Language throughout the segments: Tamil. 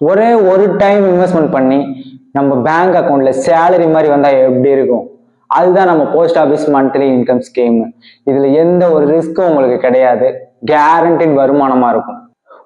ஒரே ஒரு டைம் இன்வெஸ்ட்மெண்ட் பண்ணி நம்ம பேங்க் அக்கௌண்ட்ல சேலரி மாதிரி வந்தால் எப்படி இருக்கும்? அதுதான் நம்ம post office monthly income scheme இதுல எந்த ஒரு ரிஸ்க்கும் உங்களுக்கு கிடையாது. கேரண்டின் வருமானமா இருக்கும்.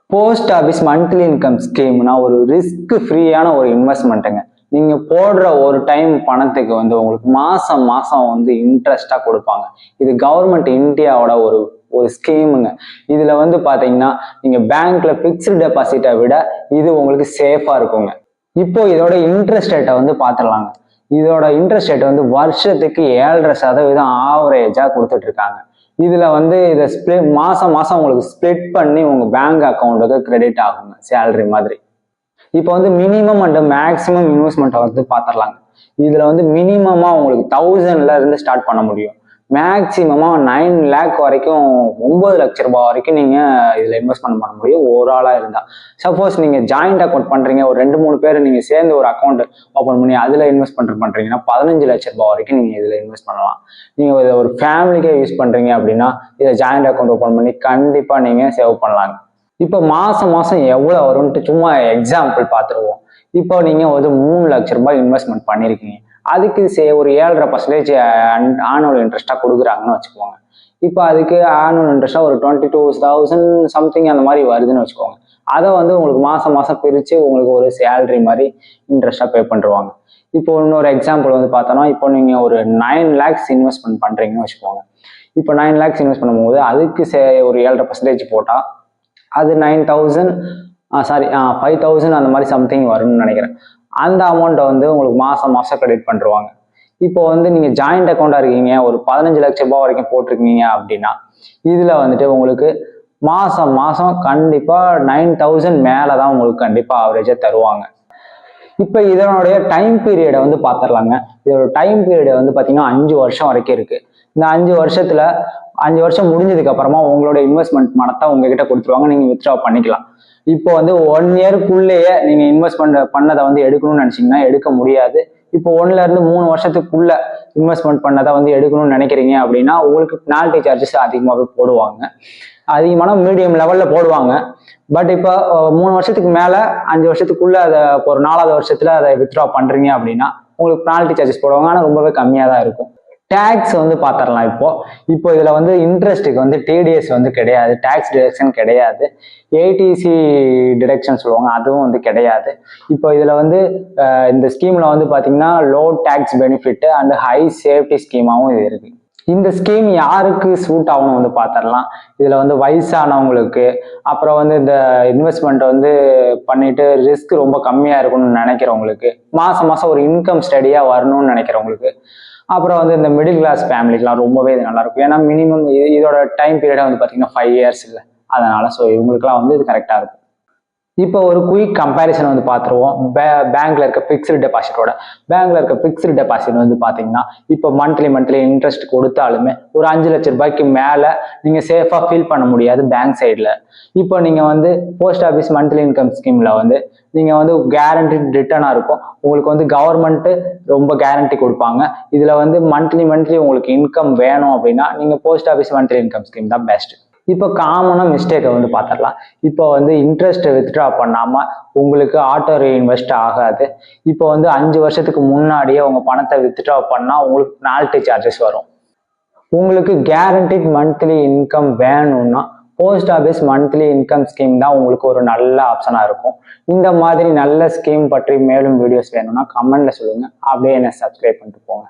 போஸ்ட் ஆஃபீஸ் மந்த்லி இன்கம் ஸ்கீம்னா ஒரு ரிஸ்க் ஃப்ரீயான ஒரு இன்வெஸ்ட்மெண்ட்டுங்க நீங்க போடுற ஒரு டைம் பணத்துக்கு வந்து உங்களுக்கு மாசம் மாசம் வந்து இன்ட்ரெஸ்டா கொடுப்பாங்க. இது கவர்மெண்ட் இந்தியாவோட ஒரு ஒரு ஸ்கீமுங்க. இதுல வந்து பாத்தீங்கன்னா நீங்க பேங்க்ல ஃபிக்ஸ்டு டெபாசிட்டை விட இது உங்களுக்கு சேஃபா இருக்குங்க. இப்போ இதோட இன்ட்ரெஸ்ட் ரேட்டை வந்து பார்த்துடலாங்க இதோட இன்ட்ரெஸ்ட் ரேட் வந்து வருஷத்துக்கு ஏழரை சதவீதம் ஆவரேஜா கொடுத்துட்டு இருக்காங்க இதுல வந்து இதை ஸ்பிளிட் மாசம் மாசம் உங்களுக்கு ஸ்ப்ளிட் பண்ணி உங்க பேங்க் அக்கௌண்ட்டுக்கு கிரெடிட் ஆகுங்க சேலரி மாதிரி. இப்போ வந்து மினிமம் அண்ட் மேக்ஸிமம் இன்வெஸ்ட்மெண்ட்டை வந்து பார்த்துடலாங்க இதுல வந்து மினிமமா உங்களுக்கு தௌசண்ட்ல இருந்து ஸ்டார்ட் பண்ண முடியும். மேக்சிமமாக நைன் லேக் வரைக்கும் ஒன்பது லட்ச ரூபாய் வரைக்கும் நீங்கள் இதில் இன்வெஸ்ட்மெண்ட் பண்ண முடியும். ஒரு ஆளாக இருந்தால் சப்போஸ் நீங்கள் ஜாயிண்ட் அக்கௌண்ட் பண்ணுறீங்க ஒரு ரெண்டு மூணு பேர் நீங்கள் சேர்ந்து ஒரு அக்கௌண்ட் ஓப்பன் பண்ணி அதில் இன்வெஸ்ட்மெண்ட் பண்ணுறீங்கன்னா பதினஞ்சு லட்ச ரூபாய் வரைக்கும் நீங்கள் இதில் இன்வெஸ்ட் பண்ணலாம். நீங்கள் இதை ஒரு ஃபேமிலிக்கே யூஸ் பண்ணுறீங்க அப்படின்னா இதை ஜாயிண்ட் அக்கௌண்ட் ஓப்பன் பண்ணி கண்டிப்பாக நீங்கள் சேவ் பண்ணலாங்க இப்போ மாதம் மாதம் எவ்வளோ வரும்ன்ட்டு சும்மா எக்ஸாம்பிள் பார்த்துருவோம் இப்போ நீங்கள் ஒரு மூணு லட்ச ரூபாய் இன்வெஸ்ட்மெண்ட் பண்ணிருக்கீங்க. அதுக்கு சே ஒரு ஏழரை பர்சன்டேஜ் ஆனுவல் இன்ட்ரெஸ்ட்டாக கொடுக்குறாங்கன்னு வச்சுக்கோங்க. இப்போ அதுக்கு ஆனுவல் இன்ட்ரெஸ்ட்டாக ஒரு டுவெண்ட்டி டூ தௌசண்ட் சம்திங் அந்த மாதிரி வருதுன்னு வச்சுக்கோங்க. அதை வந்து உங்களுக்கு மாதம் மாதம் பிரித்து உங்களுக்கு ஒரு சேலரி மாதிரி இன்ட்ரெஸ்ட்டாக பே பண்ணுருவாங்க. இப்போ இன்னொரு எக்ஸாம்பிள் வந்து பார்த்தோன்னா இப்போ நீங்கள் ஒரு நைன் லேக்ஸ் இன்வெஸ்ட்மெண்ட் பண்ணுறீங்கன்னு வச்சுக்கோங்க. இப்போ நைன் லேக்ஸ் இன்வெஸ்ட் பண்ணும்போது அதுக்கு சே ஒரு ஏழரை பர்சன்டேஜ் போட்டால் அது nine thousand sorry five thousand அந்த மாதிரி சம்திங் வரும்னு நினைக்கிறேன். அந்த அமௌண்ட்டை வந்து உங்களுக்கு மாதம் மாதம் கிரெடிட் பண்ணுருவாங்க. இப்போ வந்து நீங்கள் ஜாயிண்ட் அக்கௌண்ட்டாக இருக்கீங்க ஒரு பதினஞ்சு லட்ச ரூபா வரைக்கும் போட்டிருக்கீங்க அப்படின்னா இதில் வந்துட்டு உங்களுக்கு மாதம் மாதம் கண்டிப்பாக நைன் தௌசண்ட் மேலே தான் உங்களுக்கு கண்டிப்பாக ஆவரேஜாக தருவாங்க. இப்போ இதனுடைய டைம் பீரியடை வந்து பார்த்துடலாங்க இதோட டைம் பீரியடை வந்து பார்த்தீங்கன்னா அஞ்சு வருஷம் வரைக்கும் இருக்குது இந்த அஞ்சு வருஷத்தில் அஞ்சு வருஷம் முடிஞ்சதுக்கு அப்புறமா உங்களோட இன்வெஸ்ட்மெண்ட் பணத்தை உங்ககிட்ட கொடுத்துருவாங்க. நீங்கள் வித்ட்ரா பண்ணிக்கலாம். இப்போ வந்து ஒன் இயருக்குள்ளேயே நீங்கள் இன்வெஸ்ட்மெண்ட் பண்ணதை வந்து எடுக்கணும்னு நினச்சிங்கன்னா எடுக்க முடியாது. இப்போ ஒன்னுல இருந்து மூணு வருஷத்துக்குள்ள இன்வெஸ்ட்மெண்ட் பண்ணதை வந்து எடுக்கணும்னு நினைக்கிறீங்க அப்படின்னா உங்களுக்கு பெனால்டி சார்ஜஸ் அதிகமாகவே போடுவாங்க. அதிகமான மீடியம் லெவல்ல போடுவாங்க. பட் இப்போ மூணு வருஷத்துக்கு மேல அஞ்சு வருஷத்துக்குள்ள அதை ஒரு நாலாவது வருஷத்துல அதை வித்ட்ரா பண்றீங்க அப்படின்னா உங்களுக்கு பெனால்டி சார்ஜஸ் போடுவாங்க. ஆனால் ரொம்பவே கம்மியாக தான் இருக்கும். டேக்ஸ் வந்து பார்த்துடலாம் இப்போ. இப்போ இதில் வந்து இன்ட்ரெஸ்ட்டுக்கு வந்து டிடிஎஸ் வந்து கிடையாது டேக்ஸ் டிடக்ஷன் கிடையாது. ஏடிசி டிடக்ஷன் சொல்லுவாங்க அதுவும் வந்து கிடையாது. இப்போ இதில் வந்து இந்த ஸ்கீமில் வந்து பார்த்தீங்கன்னா low tax benefit and high safety ஸ்கீமாகவும் இது இருக்குது இந்த ஸ்கீம் யாருக்கு சூட் ஆகணும் வந்து பார்த்துடலாம் இதில் வந்து வயசானவங்களுக்கு அப்புறம் வந்து இந்த இன்வெஸ்ட்மெண்ட் வந்து பண்ணிட்டு ரிஸ்க் ரொம்ப கம்மியாக இருக்கணும்னு நினைக்கிறவங்களுக்கு மாதம் மாதம் ஒரு இன்கம் ஸ்டடியாக வரணும்னு நினைக்கிறவங்களுக்கு அப்புறம் வந்து இந்த மிடில் கிளாஸ் ஃபேமிலிக்கெலாம் ரொம்பவே இது நல்லாயிருக்கும் ஏன்னா மினிமம் இதோட டைம் பீரியடை வந்து பார்த்தீங்கன்னா ஃபைவ் இயர்ஸ் இல்லை. அதனால் ஸோ இவங்களுக்குலாம் வந்து இது கரெக்டாக இருக்கும். இப்போ ஒரு குயிக் கம்பேரிசன் வந்து பார்த்துருவோம் பே பேங்க்ல இருக்க ஃபிக்ஸ்டு டெபாசிட்டோட பேங்க்ல இருக்க ஃபிக்ஸ்டு டெபாசிட் வந்து பார்த்தீங்கன்னா இப்போ மந்த்லி மந்த்லி இன்ட்ரெஸ்ட் கொடுத்தாலுமே ஒரு அஞ்சு லட்ச ரூபாய்க்கு மேலே நீங்கள் சேஃபாக ஃபீல் பண்ண முடியாது பேங்க் சைடில் இப்போ நீங்கள் வந்து போஸ்ட் ஆஃபீஸ் மந்த்லி இன்கம் ஸ்கீமில் வந்து நீங்கள் வந்து கேரண்டி ரிட்டர்னாக இருக்கும். உங்களுக்கு வந்து கவர்மெண்ட்டு ரொம்ப கேரண்டி கொடுப்பாங்க. இதில் வந்து மந்த்லி மந்த்லி உங்களுக்கு இன்கம் வேணும் அப்படின்னா நீங்கள் post office monthly income scheme தான் பெஸ்ட் இப்போ காமனாக மிஸ்டேக்கை வந்து பார்த்துடலாம். இப்போ வந்து இன்ட்ரெஸ்ட்டை வித்ட்ரா பண்ணாமல் உங்களுக்கு ஆட்டோ ரீஇன்வெஸ்ட் ஆகாது. இப்போ வந்து அஞ்சு வருஷத்துக்கு முன்னாடியே உங்கள் பணத்தை வித்ட்ரா பண்ணால் உங்களுக்கு பெனால்ட்டி சார்ஜஸ் வரும். உங்களுக்கு கேரண்டிட் மந்த்லி இன்கம் வேணும்னா post office monthly income scheme தான் உங்களுக்கு ஒரு நல்ல ஆப்ஷனாக இருக்கும். இந்த மாதிரி நல்ல ஸ்கீம் பற்றி மேலும் வீடியோஸ் வேணும்னா கமெண்ட்ல சொல்லுங்கள் அப்படியே என்னை சப்ஸ்கிரைப் பண்ணிட்டு போங்க.